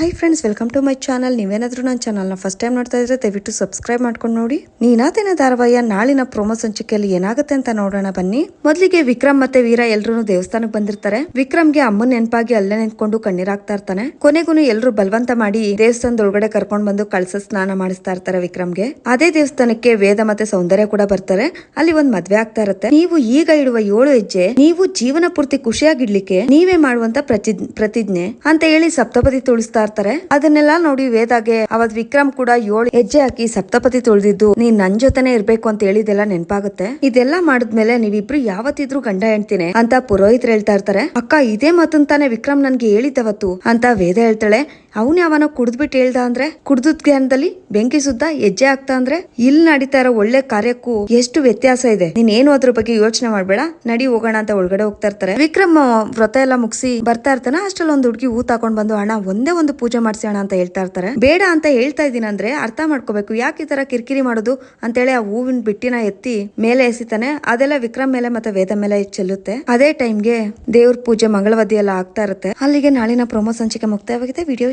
Hi friends welcome to my channel ನೀವೇನಾದರೂ ನನ್ನ ಚಾನಲ್ನ ಫಸ್ಟ್ ಟೈಮ್ ನೋಡ್ತಾ ಇದ್ರೆ ದಯವಿಟ್ಟು ಸಬ್ಸ್ಕ್ರೈಬ್ ಮಾಡ್ಕೊಂಡು ನೋಡಿ. ನೀನಾತೇನ ಧಾರಾವಾಹಿಯ ನಾಳಿನ ಪ್ರೋಮೋ ಸಂಚಿಕೆಯಲ್ಲಿ ಏನಾಗುತ್ತೆ ಅಂತ ನೋಡೋಣ ಬನ್ನಿ. ಮೊದಲಿಗೆ ವಿಕ್ರಮ್ ಮತ್ತೆ ವೀರ ಎಲ್ಲರೂ ದೇವಸ್ಥಾನಕ್ಕೆ ಬಂದಿರ್ತಾರೆ. ವಿಕ್ರಮ್ಗೆ ಅಮ್ಮನ್ ನೆನಪಾಗಿ ಅಲ್ಲೇ ನಿಂತ್ಕೊಂಡು ಕಣ್ಣೀರಾಗ್ತಾ ಇರ್ತಾನೆ. ಕೊನೆಗೂ ಎಲ್ಲರೂ ಬಲವಂತ ಮಾಡಿ ದೇವಸ್ಥಾನದ ಒಳಗಡೆ ಕರ್ಕೊಂಡ್ ಬಂದು ಕಳಸ ಸ್ನಾನ ಮಾಡಿಸ್ತಾ ಇರ್ತಾರೆ ವಿಕ್ರಮ್ಗೆ. ಅದೇ ದೇವಸ್ಥಾನಕ್ಕೆ ವೇದ ಮತ್ತೆ ಸೌಂದರ್ಯ ಕೂಡ ಬರ್ತಾರೆ. ಅಲ್ಲಿ ಒಂದ್ ಮದ್ವೆ ಆಗ್ತಾ ಇರುತ್ತೆ. ನೀವು ಈಗ ಇಡುವ ಏಳು ಹೆಜ್ಜೆ, ನೀವು ಜೀವನ ಪೂರ್ತಿ ಖುಷಿಯಾಗಿಡ್ಲಿಕ್ಕೆ ನೀವೇ ಮಾಡುವಂತ ಪ್ರತಿ- ಪ್ರತಿಜ್ಞೆ ಅಂತ ಹೇಳಿ ಸಪ್ತಪದಿ ತುಳಿಸ್ತಾ ಇರ್ತಾರೆ ಅದನ್ನೆಲ್ಲ ನೋಡಿ ವೇದಾಗೆ ಅವತ್ ವಿಕ್ರಮ್ ಕೂಡ ಏಳು ಹೆಜ್ಜೆ ಹಾಕಿ ಸಪ್ತಪತಿ ತುಳಿದಿದ್ದು, ನೀನ್ ನನ್ ಜೊತೆನೆ ಇರ್ಬೇಕು ಅಂತ ಹೇಳಿದೆಲ್ಲ ನೆನಪಾಗುತ್ತೆ. ಇದೆಲ್ಲ ಮಾಡಿದ್ಮೇಲೆ ನೀವಿಬ್ರು ಯಾವತ್ತಿದ್ರು ಗಂಡ ಹೆಣ್ತೀನಿ ಅಂತ ಪುರೋಹಿತರು ಹೇಳ್ತಾ ಇರ್ತಾರೆ. ಅಕ್ಕ, ಇದೇ ಮಾತು ತಾನೇ ವಿಕ್ರಮ್ ನನ್ಗೆ ಹೇಳಿದ್ದವತ್ತು ಅಂತ ವೇದ ಹೇಳ್ತಾಳೆ. ಅವನ್ ಯಾವನೋ ಕುಡಿದ್ಬಿಟ್ಟು ಹೇಳ್ದ ಅಂದ್ರೆ, ಕುಡ್ದದ್ ಜ್ಞಾನದಲ್ಲಿ ಬೆಂಕಿ ಸುದ್ದ ಹೆಜ್ಜೆ ಆಗ್ತಾ ಅಂದ್ರೆ, ಇಲ್ಲಿ ನಡೀತಾ ಇರೋ ಒಳ್ಳೆ ಕಾರ್ಯಕ್ಕೂ ಎಷ್ಟು ವ್ಯತ್ಯಾಸ ಇದೆ? ನೀನ್ ಏನು ಅದ್ರ ಬಗ್ಗೆ ಯೋಚನೆ ಮಾಡ್ಬೇಡ, ನಡಿ ಹೋಗೋಣ ಅಂತ ಒಳಗಡೆ ಹೋಗ್ತಾ ಇರ್ತಾರೆ. ವಿಕ್ರಮ್ ವ್ರತ ಎಲ್ಲ ಮುಗಿಸಿ ಬರ್ತಾ ಇರ್ತಾನೆ ಅಷ್ಟಲ್ಲಿ ಒಂದು ಹುಡುಗಿ ಹೂ ತಕೊಂಡ್ ಬಂದು, ಅಣ್ಣ, ಒಂದೇ ಒಂದು ಪೂಜೆ ಮಾಡ್ಸಿ ಅಣ್ಣ ಅಂತ ಹೇಳ್ತಾ ಇರ್ತಾರೆ. ಬೇಡ ಅಂತ ಹೇಳ್ತಾ ಇದೀನಿ ಅಂದ್ರೆ ಅರ್ಥ ಮಾಡ್ಕೋಬೇಕು, ಯಾಕೆ ಈ ತರ ಕಿರಿಕಿರಿ ಮಾಡೋದು? ಅಂತೇಳಿ ಆ ಹೂವಿನ ಬಿಟ್ಟಿನ ಎತ್ತಿ ಮೇಲೆ ಎಸಿತಾನೆ. ಅದೆಲ್ಲ ವಿಕ್ರಮ್ ಮೇಲೆ ಮತ್ತೆ ವೇದ ಮೇಲೆ ಚೆಲ್ಲುತ್ತೆ. ಅದೇ ಟೈಮ್ಗೆ ದೇವ್ರ ಪೂಜೆ ಮಂಗಳವಾದಿ ಎಲ್ಲ ಆಗ್ತಾ ಇರುತ್ತೆ. ಅಲ್ಲಿಗೆ ನಾಳಿನ ಪ್ರೊಮೋ ಸಂಚಿಕೆ ಮುಕ್ತಾಯವಾಗಿದೆ. ವಿಡಿಯೋ